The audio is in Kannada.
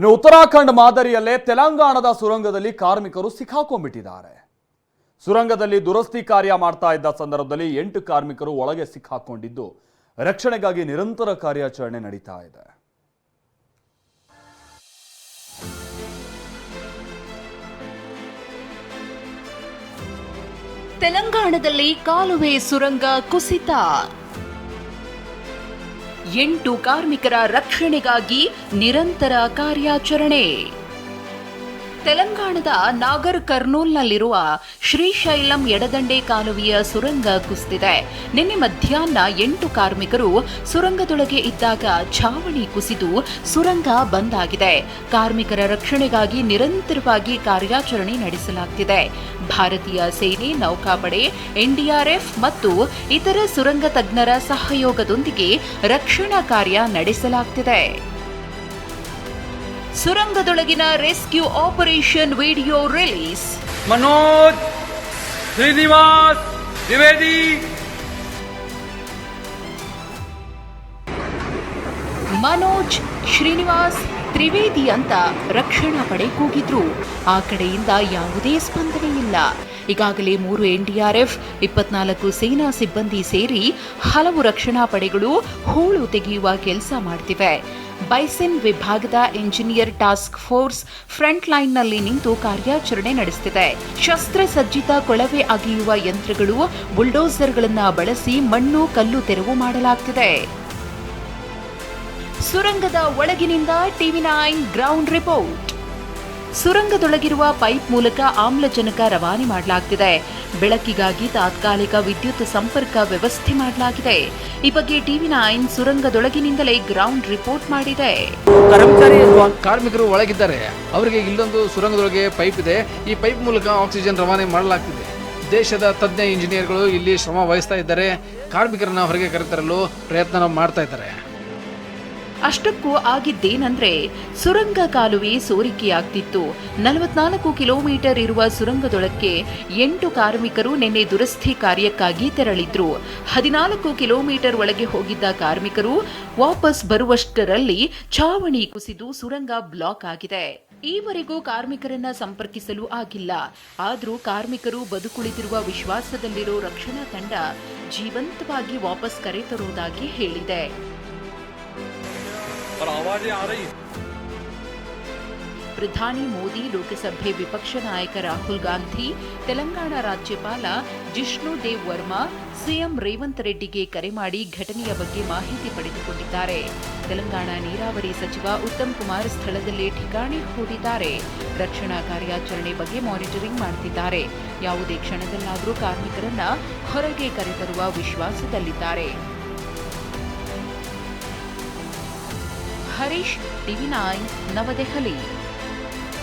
ಇನ್ನು ಉತ್ತರಾಖಂಡ್ ಮಾದರಿಯಲ್ಲೇ ತೆಲಂಗಾಣದ ಸುರಂಗದಲ್ಲಿ ಕಾರ್ಮಿಕರು ಸಿಕ್ಕಾಕೊಂಡ್ಬಿಟ್ಟಿದ್ದಾರೆ. ಸುರಂಗದಲ್ಲಿ ದುರಸ್ತಿ ಕಾರ್ಯ ಮಾಡ್ತಾ ಇದ್ದ ಸಂದರ್ಭದಲ್ಲಿ ಎಂಟು ಕಾರ್ಮಿಕರು ಒಳಗೆ ಸಿಕ್ಕಾಕೊಂಡಿದ್ದು, ರಕ್ಷಣೆಗಾಗಿ ನಿರಂತರ ಕಾರ್ಯಾಚರಣೆ ನಡೀತಾ ಇದೆ. ತೆಲಂಗಾಣದಲ್ಲಿ ಕಾಲುವೆ ಸುರಂಗ ಕುಸಿತ. ಎಂಟು ಕಾರ್ಮಿಕರ ರಕ್ಷಣೆಗಾಗಿ ನಿರಂತರ ಕಾರ್ಯಾಚರಣೆ. ತೆಲಂಗಾಣದ ನಾಗರ್ ಕರ್ನೂಲ್ನಲ್ಲಿರುವ ಶ್ರೀಶೈಲಂ ಎಡದಂಡೆ ಕಾಲುವೆಯ ಸುರಂಗ ಕುಸಿದಿದೆ. ನಿನ್ನೆ ಮಧ್ಯಾಹ್ನ ಎಂಟು ಕಾರ್ಮಿಕರು ಸುರಂಗದೊಳಗೆ ಇದ್ದಾಗ ಛಾವಣಿ ಕುಸಿದು ಸುರಂಗ ಬಂದ್ ಆಗಿದೆ. ಕಾರ್ಮಿಕರ ರಕ್ಷಣೆಗಾಗಿ ನಿರಂತರವಾಗಿ ಕಾರ್ಯಾಚರಣೆ ನಡೆಸಲಾಗುತ್ತಿದೆ ಭಾರತೀಯ ಸೇನೆ, ನೌಕಾಪಡೆ ಎನ್ಡಿಆರ್ಎಫ್ ಮತ್ತು ಇತರ ಸುರಂಗ ತಜ್ಞರ ಸಹಯೋಗದೊಂದಿಗೆ ರಕ್ಷಣಾ ಕಾರ್ಯ ನಡೆಸಲಾಗುತ್ತಿದೆ ಸುರಂಗದೊಳಗಿನ rescue operation video release. Manoj Srinivas Dwivedi. Manoj Srinivas Trivedi ಅಂತ ರಕ್ಷಣಾ ಪಡೆ ಕೂಗಿದ್ರು. ಆ ಕಡೆಯಿಂದ ಯಾವುದೇ ಸ್ಪಂದನೆ ಇಲ್ಲ. ಈಗಾಗಲೇ ಮೂರು ಎನ್ಡಿಆರ್ಎಫ್ ಇಪ್ಪತ್ನಾಲ್ಕು ಸೇನಾ ಸಿಬ್ಬಂದಿ ಸೇರಿ ಹಲವು ರಕ್ಷಣಾ ಪಡೆಗಳು ಹೂಳು ತೆಗೆಯುವ ಕೆಲಸ ಮಾಡ್ತಿವೆ. ಬೈಸೆನ್ ವಿಭಾಗದ ಇಂಜಿನಿಯರ್ ಟಾಸ್ಕ್ ಫೋರ್ಸ್ ಫ್ರಂಟ್ ಲೈನ್ನಲ್ಲಿ ನಿಂತು ಕಾರ್ಯಾಚರಣೆ ನಡೆಸುತ್ತಿದೆ ಶಸ್ತ್ರಸಜ್ಜಿತ ಕೊಳವೆ ಅಗೆಯುವ ಯಂತ್ರಗಳು, ಬುಲ್ಡೋಸರ್ಗಳನ್ನು ಬಳಸಿ ಮಣ್ಣು, ಕಲ್ಲು ತೆರವು ಮಾಡಲಾಗ್ತಿದೆ. ಸುರಂಗದ ಒಳಗಿನಿಂದ ಟಿವಿ ನೈನ್ ಗ್ರೌಂಡ್ ರಿಪೋರ್ಟ್. ಸುರಂಗದೊಳಗಿರುವ ಪೈಪ್ ಮೂಲಕ ಆಮ್ಲಜನಕ ರವಾನೆ ಮಾಡಲಾಗ್ತಿದೆ. ಬೆಳಕಿಗಾಗಿ ತಾತ್ಕಾಲಿಕ ವಿದ್ಯುತ್ ಸಂಪರ್ಕ ವ್ಯವಸ್ಥೆ ಮಾಡಲಾಗಿದೆ. ಈ ಬಗ್ಗೆ ಟಿವಿ ನೈನ್ ಸುರಂಗದೊಳಗಿನಿಂದಲೇ ಗ್ರೌಂಡ್ ರಿಪೋರ್ಟ್ ಮಾಡಿದೆ. ಕರ್ಮಚಾರಿ ಕಾರ್ಮಿಕರು ಒಳಗಿದ್ದಾರೆ. ಅವರಿಗೆ ಇಲ್ಲೊಂದು ಸುರಂಗದೊಳಗೆ ಪೈಪ್ ಇದೆ. ಈ ಪೈಪ್ ಮೂಲಕ ಆಕ್ಸಿಜನ್ ರವಾನೆ ಮಾಡಲಾಗ್ತಿದೆ. ದೇಶದ ತಜ್ಞ ಇಂಜಿನಿಯರ್ಗಳು ಇಲ್ಲಿ ಶ್ರಮ ವಹಿಸ್ತಾ ಇದ್ದಾರೆ. ಕಾರ್ಮಿಕರನ್ನ ಹೊರಗೆ ಕರೆತರಲು ಪ್ರಯತ್ನ ಮಾಡ್ತಾ ಇದ್ದಾರೆ. ಅಷ್ಟಕ್ಕೂ ಆಗಿದ್ದೇನಂದ್ರೆ, ಸುರಂಗ ಕಾಲುವೆ ಸೋರಿಕೆಯಾಗ್ತಿತ್ತು. ನಲವತ್ನಾಲ್ಕು ಕಿಲೋಮೀಟರ್ ಇರುವ ಸುರಂಗದೊಳಕ್ಕೆ ಎಂಟು ಕಾರ್ಮಿಕರು ನಿನ್ನೆ ದುರಸ್ತಿ ಕಾರ್ಯಕ್ಕಾಗಿ ತೆರಳಿದ್ರು. ಹದಿನಾಲ್ಕು ಕಿಲೋಮೀಟರ್ ಒಳಗೆ ಹೋಗಿದ್ದ ಕಾರ್ಮಿಕರು ವಾಪಸ್ ಬರುವಷ್ಟರಲ್ಲಿ ಛಾವಣಿ ಕುಸಿದು ಸುರಂಗ ಬ್ಲಾಕ್ ಆಗಿದೆ. ಈವರೆಗೂ ಕಾರ್ಮಿಕರನ್ನ ಸಂಪರ್ಕಿಸಲು ಆಗಿಲ್ಲ. ಆದರೂ ಕಾರ್ಮಿಕರು ಬದುಕುಳಿದಿರುವ ವಿಶ್ವಾಸದಲ್ಲಿರೋ ರಕ್ಷಣಾ ತಂಡ ಜೀವಂತವಾಗಿ ವಾಪಸ್ ಕರೆತರುವುದಾಗಿ ಹೇಳಿದೆ. ಪ್ರಧಾನಿ ಮೋದಿ ಲೋಕಸಭೆ ವಿಪಕ್ಷ ನಾಯಕ ರಾಹುಲ್ ಗಾಂಧಿ, ತೆಲಂಗಾಣ ರಾಜ್ಯಪಾಲ ಜಿಷ್ಣು ದೇವ್ ವರ್ಮಾ, ಸಿಎಂ ರೇವಂತ್ ರೆಡ್ಡಿಗೆ ಕರೆ ಮಾಡಿ ಘಟನೆಯ ಬಗ್ಗೆ ಮಾಹಿತಿ ಪಡೆದುಕೊಂಡಿದ್ದಾರೆ. ತೆಲಂಗಾಣ ನೀರಾವರಿ ಸಚಿವ ಉತ್ತಮ್ ಕುಮಾರ್ ಸ್ಥಳದಲ್ಲಿ ಠಿಕಾಣಿ ಹೂಡಿದ್ದಾರೆ. ರಕ್ಷಣಾ ಕಾರ್ಯಾಚರಣೆ ಬಗ್ಗೆ ಮಾನಿಟರಿಂಗ್ ಮಾಡುತ್ತಿದ್ದಾರೆ ಯಾವುದೇ ಕ್ಷಣದಲ್ಲಾದರೂ ಕಾರ್ಮಿಕರನ್ನ ಹೊರಗೆ ಕರೆತರುವ ವಿಶ್ವಾಸದಲ್ಲಿದ್ದಾರೆ. Harish TV nine Navadehali.